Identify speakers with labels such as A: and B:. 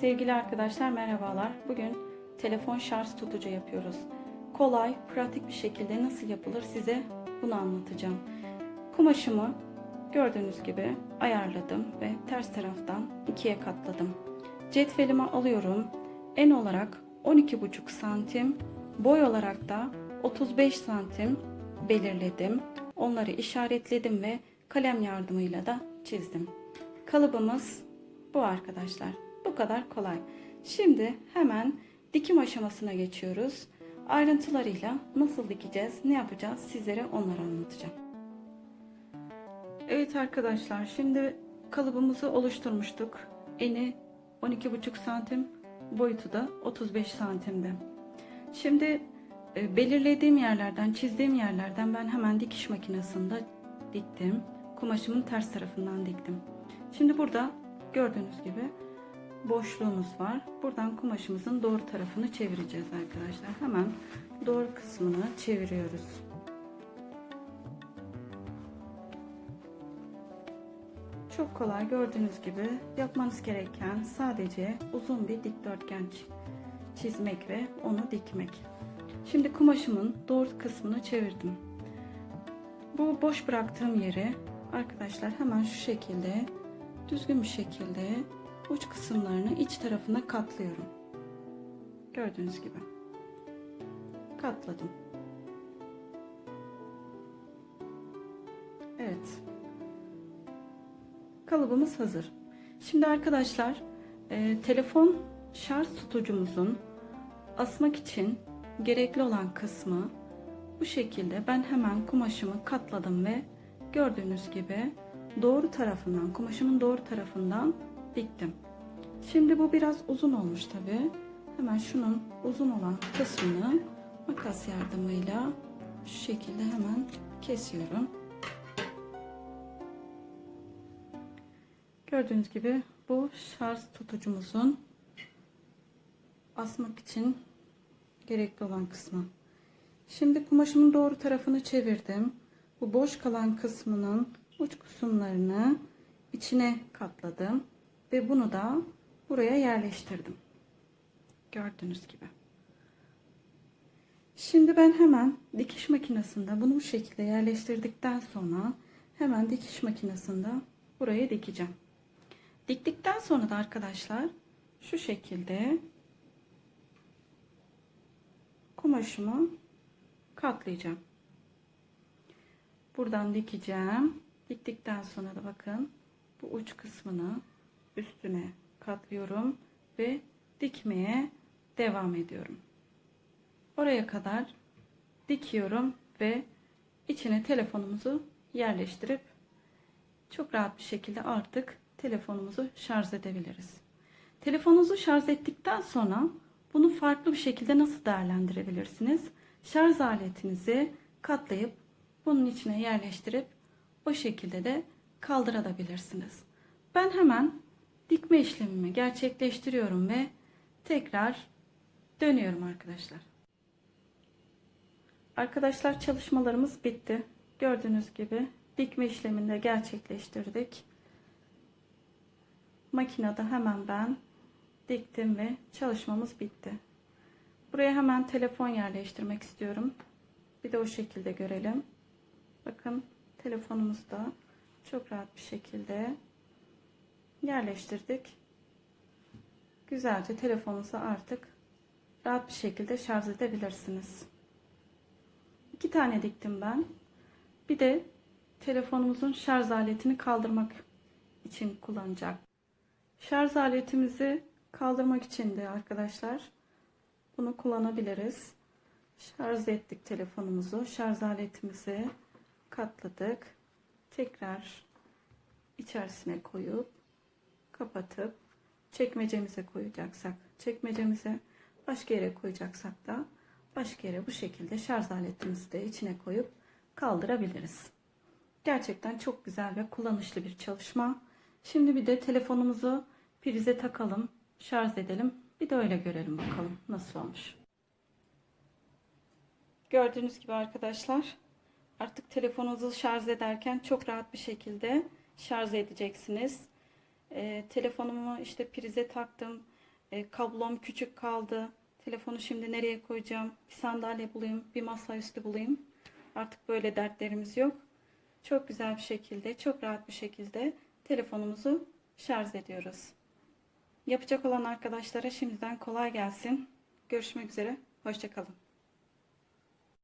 A: Sevgili arkadaşlar merhabalar. Bugün telefon şarj tutucu yapıyoruz. Kolay, pratik bir şekilde nasıl yapılır size bunu anlatacağım. Kumaşımı gördüğünüz gibi ayarladım ve ters taraftan ikiye katladım. Cetvelimi alıyorum. En olarak 12,5 santim, boy olarak da 35 santim belirledim. Onları işaretledim ve kalem yardımıyla da çizdim. Kalıbımız bu arkadaşlar. Bu kadar kolay. Şimdi hemen dikim aşamasına geçiyoruz. Ayrıntılarıyla nasıl dikeceğiz, ne yapacağız sizlere onları anlatacağım. Evet arkadaşlar şimdi kalıbımızı oluşturmuştuk. Eni 12,5 santim, boyutu da 35 santimde. Şimdi e, belirlediğim yerlerden, çizdiğim yerlerden ben hemen dikiş makinesinde diktim. Kumaşımın ters tarafından diktim. Şimdi burada gördüğünüz gibi boşluğumuz var. Buradan kumaşımızın doğru tarafını çevireceğiz arkadaşlar. Hemen doğru kısmını çeviriyoruz. Çok kolay gördüğünüz gibi yapmanız gereken sadece uzun bir dikdörtgen çizmek ve onu dikmek. Şimdi kumaşımın doğru kısmını çevirdim. Bu boş bıraktığım yeri arkadaşlar hemen şu şekilde düzgün bir şekilde uç kısımlarını iç tarafına katlıyorum. Gördüğünüz gibi. Katladım. Evet. Kalıbımız hazır. Şimdi arkadaşlar e, telefon şarj tutucumuzun asmak için gerekli olan kısmı bu şekilde ben hemen kumaşımı katladım ve gördüğünüz gibi doğru tarafından kumaşımın doğru tarafından diktim. Şimdi bu biraz uzun olmuş tabi. Hemen şunun uzun olan kısmını makas yardımıyla şu şekilde hemen kesiyorum. Gördüğünüz gibi bu şarj tutucumuzun asmak için gerekli olan kısmı. Şimdi kumaşımın doğru tarafını çevirdim. Bu boş kalan kısmının uç kısımlarını içine katladım ve bunu da buraya yerleştirdim. Gördüğünüz gibi. Şimdi ben hemen dikiş makinesinde bunu bu şekilde yerleştirdikten sonra hemen dikiş makinesinde buraya dikeceğim. Diktikten sonra da arkadaşlar şu şekilde kumaşımı katlayacağım. Buradan dikeceğim. Diktikten sonra da bakın bu uç kısmını üstüne katlıyorum ve dikmeye devam ediyorum. Oraya kadar dikiyorum ve içine telefonumuzu yerleştirip çok rahat bir şekilde artık telefonumuzu şarj edebiliriz. Telefonunuzu şarj ettikten sonra bunu farklı bir şekilde nasıl değerlendirebilirsiniz? Şarj aletinizi katlayıp bunun içine yerleştirip o şekilde de kaldırabilirsiniz. Ben hemen dikme işlemimi gerçekleştiriyorum ve tekrar dönüyorum arkadaşlar. Arkadaşlar çalışmalarımız bitti. Gördüğünüz gibi dikme işlemini de gerçekleştirdik. Makinede hemen ben diktim ve çalışmamız bitti. Buraya hemen telefon yerleştirmek istiyorum. Bir de o şekilde görelim. Bakın telefonumuzda çok rahat bir şekilde yerleştirdik. Güzelce telefonunuzu artık rahat bir şekilde şarj edebilirsiniz. İki tane diktim ben. Bir de telefonumuzun şarj aletini kaldırmak için kullanacak. Şarj aletimizi kaldırmak için de arkadaşlar bunu kullanabiliriz. Şarj ettik telefonumuzu. Şarj aletimizi katladık. Tekrar içerisine koyup kapatıp çekmecemize koyacaksak çekmecemize başka yere koyacaksak da başka yere bu şekilde şarj aletimizi de içine koyup kaldırabiliriz. Gerçekten çok güzel ve kullanışlı bir çalışma. Şimdi bir de telefonumuzu prize takalım, şarj edelim. Bir de öyle görelim bakalım nasıl olmuş. Gördüğünüz gibi arkadaşlar artık telefonunuzu şarj ederken çok rahat bir şekilde şarj edeceksiniz. Ee, telefonumu işte prize taktım. e, kablom küçük kaldı. Telefonu şimdi nereye koyacağım? Bir sandalye bulayım, bir masaüstü bulayım. Artık böyle dertlerimiz yok. Çok güzel bir şekilde, çok rahat bir şekilde telefonumuzu şarj ediyoruz. Yapacak olan arkadaşlara şimdiden kolay gelsin. Görüşmek üzere. Hoşçakalın.